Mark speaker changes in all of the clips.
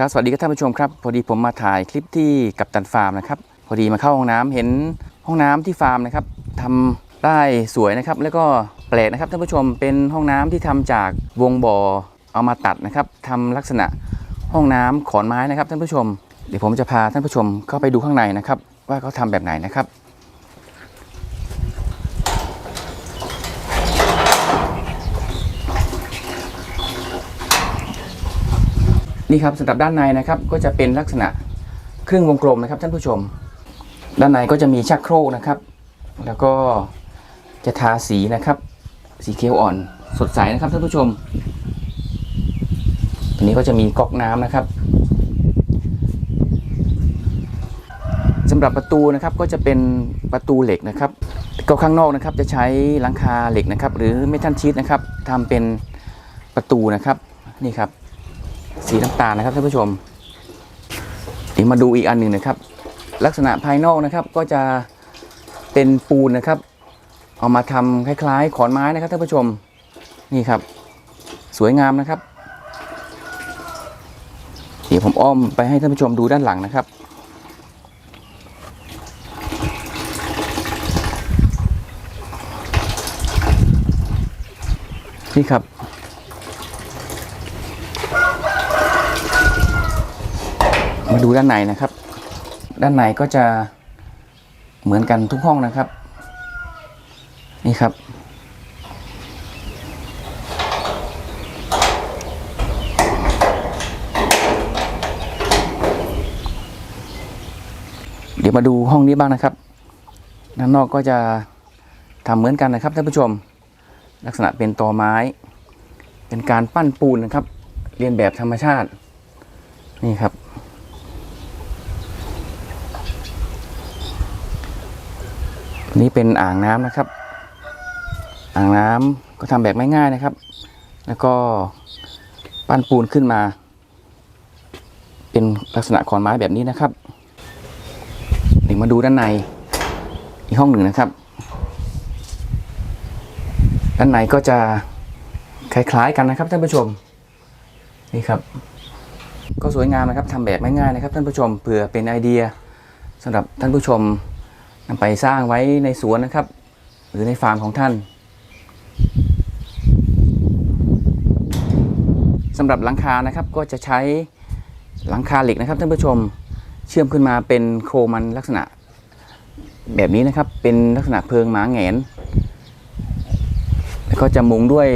Speaker 1: ครับสวัสดีครับท่านผู้ชมครับพอดีผมมาถ่ายคลิปที่กับตันฟาร์มนะครับพอดีมาเข้าห้องน้ำเห็นห้องน้ำที่ฟาร์มนะครับทำได้สวยนะครับ แล้วก็แปลกนะครับท่านผู้ชมเป็นห้องน้ำที่ทำจากวงบ่อเอามาตัดนะครับทำลักษณะห้องน้ำขอนไม้นะครับท่านผู้ชม เดี๋ยวผมจะพาท่านผู้ชมเข้าไปดูข้างในนะครับ ว่าเขาทำแบบไหนนะครับ นี่ครับสำหรับด้านในนะครับก็จะเป็นลักษณะครึ่งวงกลมนะครับท่านผู้ชม ด้านในก็จะมีชักโครกนะครับ แล้วก็จะทาสีนะครับ สีเขียวอ่อนสดใสนะครับท่านผู้ชมอันนี้ก็จะมีก๊อกน้ำนะครับสำหรับประตูนะครับก็จะเป็นประตูเหล็กนะครับก็ข้างนอกนะครับจะใช้หลังคาเหล็กนะครับ หรือเมทัลชีตนะครับทำเป็นประตูนะครับนี่ครับ สีน้ำตาลนะครับท่านผู้ชมเดี๋ยวมาดูอีกอันหนึ่งนะครับ ลักษณะภายนอกนะครับก็จะเป็นปูนนะครับ เอามาทำคล้ายๆ ขอนไม้นะครับท่านผู้ชมนี่ครับ สวยงามนะครับ เดี๋ยวผมอ้อมไปให้ท่านผู้ชมดูด้านหลังนะครับนี่ครับ มาดูด้านในนะครับ ด้านในก็จะเหมือนกันทุกห้องนะครับ นี่ครับ เดี๋ยวมาดูห้องนี้บ้างนะครับ ด้านนอกก็จะทำเหมือนกันนะครับท่านผู้ชม ลักษณะเป็นตอไม้ เป็นการปั้นปูนนะครับ เรียนแบบธรรมชาติ นี่ครับ นี่เป็นอ่างน้ำนะครับ อ่างน้ำก็ทำแบบง่ายๆนะครับ แล้วก็ปั้นปูนขึ้นมา เป็นลักษณะขอนไม้แบบนี้นะครับเดี๋ยวมาดูด้านในอีกห้องหนึ่งนะครับ ด้านในก็จะคล้ายๆกันนะครับท่านผู้ชมนี่ครับ ก็สวยงามนะครับทำแบบง่ายๆนะครับ ท่านผู้ชมเผื่อเป็นไอเดียสำหรับท่านผู้ชม นำไปสร้างไว้ในสวนนะครับ หรือในฟาร์มของท่านสำหรับหลังคานะครับก็จะใช้หลังคาเหล็กนะครับท่านผู้ชมเชื่อมขึ้นมาเป็นโครมันลักษณะแบบนี้นะครับเป็นลักษณะเพิงหมาแงน แล้วก็จะมุงด้วย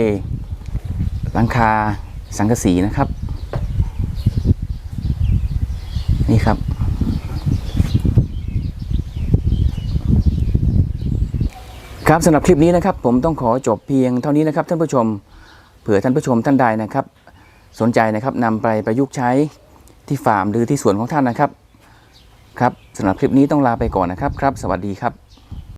Speaker 1: หลังคาสังกะสีนะครับ นี่ครับ ครับสำหรับคลิปนี้นะครับ ผมต้องขอจบเพียงเท่านี้นะครับท่านผู้ชมเผื่อท่านผู้ชมท่านใดนะครับ สนใจนะครับนำไปประยุกต์ใช้ที่ฟาร์มหรือที่สวนของท่านนะครับครับสำหรับคลิปนี้ต้องลาไปก่อนนะครับครับ สวัสดีครับ